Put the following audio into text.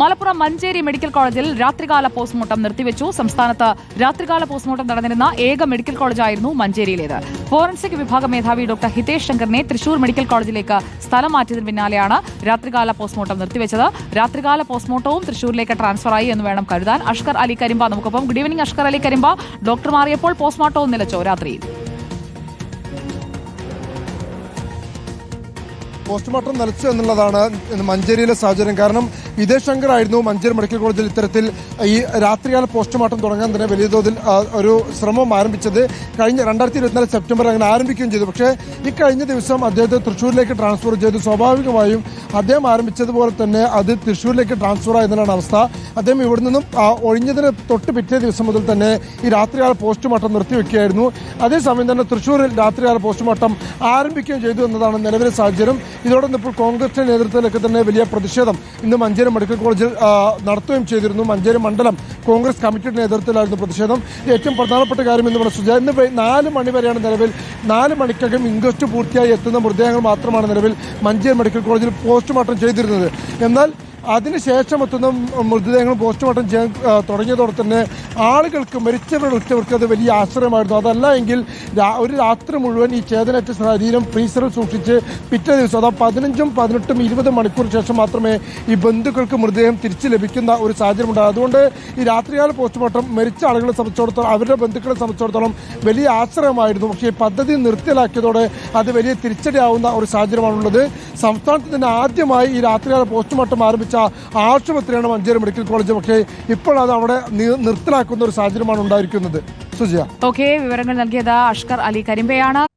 Malappuram Manjeri medical കോളേജിൽ രാത്രികാല postmortem നിർത്തിവെച്ചു. സംസ്ഥാനത്ത് രാത്രികാല പോസ്റ്റ്മോർട്ടം നടന്നിരുന്ന ഏക മെഡിക്കൽ കോളേജായിരുന്നു മഞ്ചേരിയിലേത്. ഫോറൻസിക് വിഭാഗ മേധാവി ഡോക്ടർ ഹിതേഷ് ശങ്കറിനെ തൃശൂർ മെഡിക്കൽ കോളേജിലേക്ക് സ്ഥലം മാറ്റിയതിന് പിന്നാലെയാണ് രാത്രികാല പോസ്റ്റ്മോർട്ടം നിർത്തിവെച്ചത്. രാത്രികാല പോസ്റ്റ്മോർട്ടവും തൃശൂരിലേക്ക് ട്രാൻസ്ഫറായി എന്ന് വേണം കരുതാൻ. അഷ്കർ അലി കരിമ്പ നമുക്കൊപ്പം. Good evening Ashkar Ali Karimba. Doctor മാറിയപ്പോൾ പോസ്റ്റ്മോർട്ടവും നിലച്ചോ. രാത്രിയിൽ പോസ്റ്റ്മോർട്ടം നിലച്ചു എന്നുള്ളതാണ് മഞ്ചേരിയിലെ സാഹചര്യം. കാരണം വിദേശങ്കർ ആയിരുന്നു മഞ്ചേരി മെഡിക്കൽ കോളേജിൽ ഇത്തരത്തിൽ ഈ രാത്രികാല പോസ്റ്റ്മോർട്ടം തുടങ്ങാൻ തന്നെ വലിയ തോതിൽ ഒരു ശ്രമം ആരംഭിച്ചത് കഴിഞ്ഞ രണ്ടായിരത്തി ഇരുപത്തിനാല് സെപ്റ്റംബർ അങ്ങനെ ആരംഭിക്കുകയും ചെയ്തു. പക്ഷേ ഈ കഴിഞ്ഞ ദിവസം അദ്ദേഹത്തെ തൃശ്ശൂരിലേക്ക് ട്രാൻസ്ഫർ ചെയ്തു സ്വാഭാവികമായും അദ്ദേഹം ആരംഭിച്ചതുപോലെ തന്നെ അത് തൃശ്ശൂരിലേക്ക് ട്രാൻസ്ഫർ ആയതിനാണ് അവസ്ഥ. അദ്ദേഹം ഇവിടെ നിന്നും ഒഴിഞ്ഞതിന് തൊട്ട് പിറ്റേ ദിവസം മുതൽ തന്നെ ഈ രാത്രികാല പോസ്റ്റ്മോർട്ടം നിർത്തിവെക്കുകയായിരുന്നു. അതേസമയം തന്നെ തൃശ്ശൂരിൽ രാത്രികാല പോസ്റ്റ്മോർട്ടം ആരംഭിക്കുകയും ചെയ്തു എന്നതാണ് നിലവിലെ സാഹചര്യം. ഇതോടൊപ്പം ഇപ്പോൾ കോൺഗ്രസിന്റെ നേതൃത്വത്തിലൊക്കെ തന്നെ വലിയ പ്രതിഷേധം ഇന്ന് മഞ്ചേരി മെഡിക്കൽ കോളേജിൽ നടത്തുകയും ചെയ്തിരുന്നു. മഞ്ചേരി മണ്ഡലം കോൺഗ്രസ് കമ്മിറ്റിയുടെ നേതൃത്വത്തിലായിരുന്നു പ്രതിഷേധം. ഏറ്റവും പ്രധാനപ്പെട്ട കാര്യം എന്ന് പറഞ്ഞാൽ സുജ ഇന്ന് നാല് മണി വരെയാണ് നിലവിൽ നാല് മണിക്കകം ഇൻക്വസ്റ്റ് പൂർത്തിയായി എത്തുന്ന മൃതദേഹങ്ങൾ മാത്രമാണ് നിലവിൽ മഞ്ചേരി മെഡിക്കൽ കോളേജിൽ പോസ്റ്റ്മോർട്ടം ചെയ്തിരുന്നത്. എന്നാൽ അതിനുശേഷം എത്തുന്ന മൃതദേഹങ്ങൾ പോസ്റ്റ്മോർട്ടം ചെയ്യാൻ തുടങ്ങിയതോടെ തന്നെ ആളുകൾക്ക് മരിച്ചവരുടെ ഉറ്റവർക്ക് അത് വലിയ ആശ്രയമായിരുന്നു. അതല്ല എങ്കിൽ ഒരു രാത്രി മുഴുവൻ ഈ ചേതനറ്റ ശരീരം ഫ്രീസറിൽ സൂക്ഷിച്ച് പിറ്റേ ദിവസം അതാ പതിനഞ്ചും പതിനെട്ടും ഇരുപതും മണിക്കൂർ ശേഷം മാത്രമേ ഈ ബന്ധുക്കൾക്ക് മൃതദേഹം തിരിച്ചു ലഭിക്കുന്ന ഒരു സാഹചര്യം ഉണ്ടാകും അതുകൊണ്ട് ഈ രാത്രികാല പോസ്റ്റ്മോർട്ടം മരിച്ച ആളുകളെ സംബന്ധിച്ചിടത്തോളം അവരുടെ ബന്ധുക്കളെ സംബന്ധിച്ചിടത്തോളം വലിയ ആശ്രയമായിരുന്നു. പക്ഷേ ഈ പദ്ധതി നിർത്തലാക്കിയതോടെ അത് വലിയ തിരിച്ചടിയാവുന്ന ഒരു സാഹചര്യമാണുള്ളത്. സംസ്ഥാനത്ത് തന്നെ ആദ്യമായി ഈ രാത്രികാല പോസ്റ്റ്മോർട്ടം ആരംഭിച്ച ആശുപത്രിയാണ് മഞ്ചേരി മെഡിക്കൽ കോളേജ്. പക്ഷേ ഇപ്പോൾ അത് അവിടെ നിർത്തലാക്കുന്ന ഒരു സാഹചര്യമാണ് ഉണ്ടായിരിക്കുന്നത്. സുജിയ. ഓക്കെ വിവരങ്ങൾ നൽകിയത് അഷ്കർ അലി കരിമ്പയാണ്.